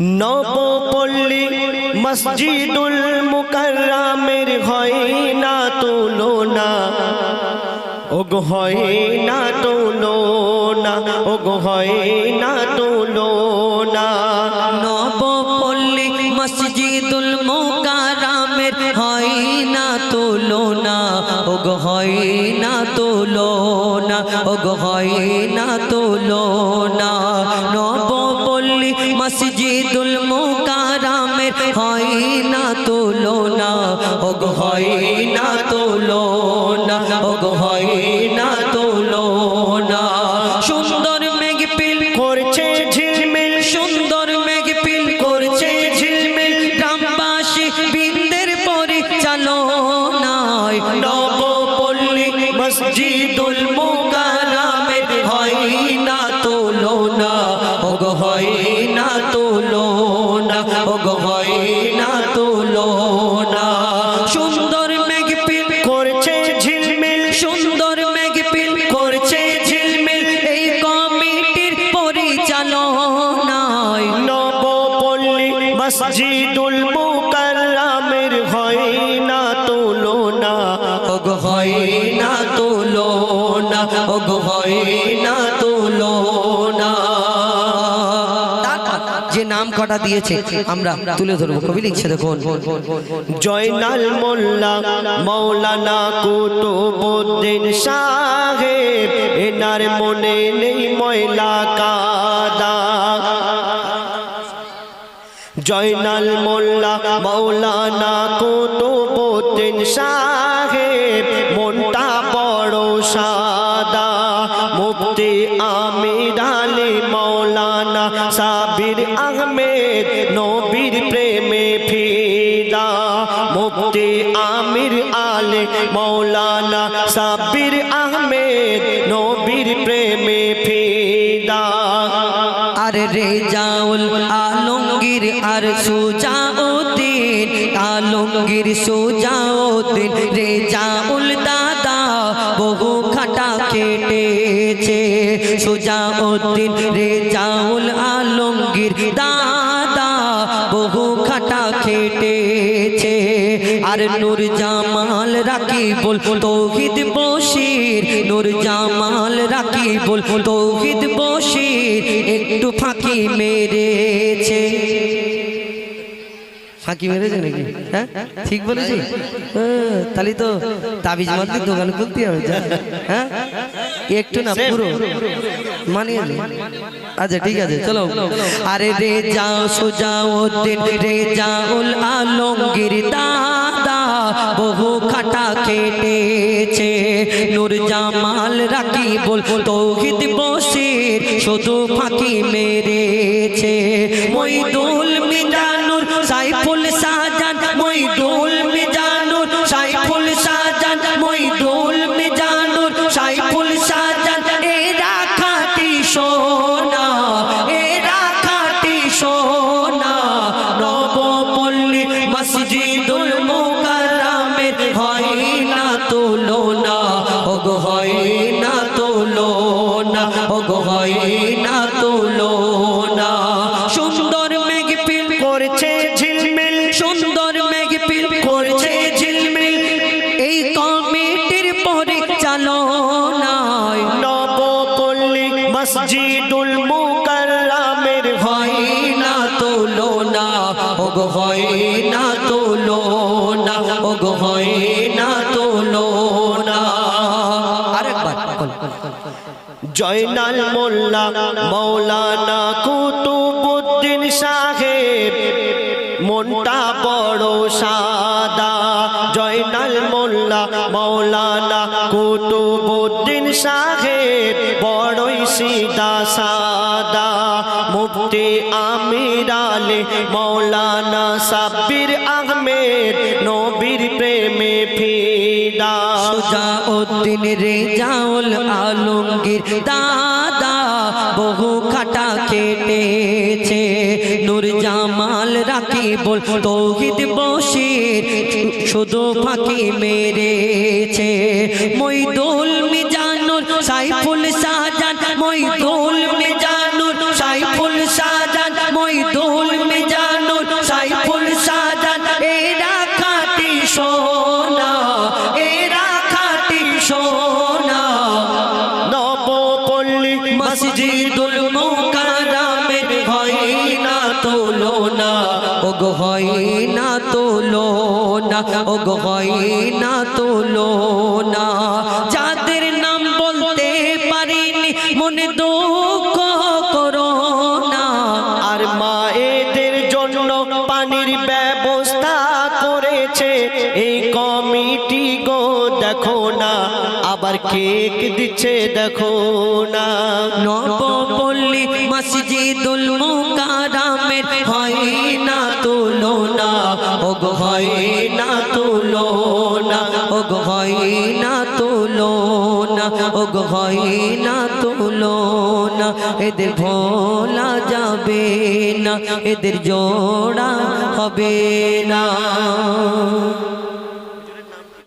নবপল্লী মসজিদুল মুকাররামের হয় না তুলনা। ওগো হয় না তুলনা, ওগো হয় না তুলনা। নবপল্লী মসজিদুল মোকারামের হয় না তুলনা। ওগ হয় না তুলনা, ওগ হয় না তুলনা। নবপল্লী মোকারামের হয় না তুলনা। ওগ হয় না তুলনা। ওগ হয় না তুলনা। সুন্দর মেঘ পিল করছে ঝিলমিল। সুন্দর মেঘ পিল করছে ঝিলমিল। গ্রামবাসী নবপল্লী মসজিদুল মুকাররামের হয় না তুলনা। ওগো হয় না তুলনা। ওগ হয় না তুলনা যে নাম কটা দিয়েছে, আমরা তুলে ধরবো। কবি লিখছে দেখুন, জয়নাল মোল্লা, মৌলানা কুতুবুদ্দিন সাহেব, এনার মনে নেই ময়লা কাদা। জয়নাল মোল্লা, মৌলানা কুতুবুদ্দিন সাহেব মুফতি আমির আলী মৌলানা সাবির আহমেদ নবীর প্রেমে ফিদা মুফতি আমির আলী মৌলানা সাবির আহমেদ নবীর প্রেমে ফিদা আর রেজাউল আলমগীর আর সুজাউদ্দিন আলমগীর সুজাউদ্দিন রেজাউল দাদা বহু খাটা কেটেছে সুজাউদ্দিন রেজাউল আলমগীর দাদা বহু খাটা খেটেছে। আর নূর জামাল রাকিবুল তৌহিদ বশির নূর জামাল রাকিবুল তৌহিদ বশির একটু ফাঁকি মেরেছে। ফাঁকি মেরেছে নাকি? হ্যাঁ? ঠিক বলেছি হ্যাঁ, তাহলে তো তাবিজ মারতে দোকান খুলতে হবে হ্যাঁ? একটু না পুরো। মানিয়ে নে। আচ্ছা ঠিক আছে চলো। আরে রে যাও সুজাউদ্দিন রে যাউল আলমগীর দাদা বহু খাটা কেটেছে। নূর জামাল রাকিবুল তৌহিদ বসির শুধু ফাঁকি মেরেছে। মইদুল সোনা এরা খাটি সোনা। নবপল্লী মসজিদুল মুকাররামের হয় না তুলনা, ওগো হয় না তুলনা, ওগো হয় না হয় না জয়নাল মোল্লা, মৌলানা কুতুবুদ্দিন সাহেব, মনটা বড় সাদা। জয়নাল মোল্লা, মৌলানা কুতুবুদ্দিন সাহেব, বড়ই সিদা সাদা। মুফতি আমির আলী, মৌলানা সাব্বির আহমেদ, নবীর প্রেমে ফিদা। সুজাউদ্দিন রেজাউল আলমগীর দাদা, বহু খাটা কেটেছে। নূর জামাল রাখি বল তৌহিদ বশির শুধু ফাঁকি মেরেছে। মইদুল মিজানুর সাইফুল শাহজান মইদুল মিজানুর মসজিদুল মুকারামের হয় না তুলনা। ও গো হয় না তুলনা ও গো হয় না তুলনা। যাদের নাম বলতে পারিনি, মনে দুঃখ করো না। আর মায়েদের জন্য পানির ব্যবস্থা করেছে এই কমিটি আবার কেক দিচ্ছে, দেখো না। নবপল্লী মসজিদুল মুকারামের হয় না তুলনা। ওগ, হয় না তুলনা। ওগ, হয় না তুলনা। ওগ, হয় না তুলনা। এদের ভোলা যাবে না, এদের জোড়া হবে না।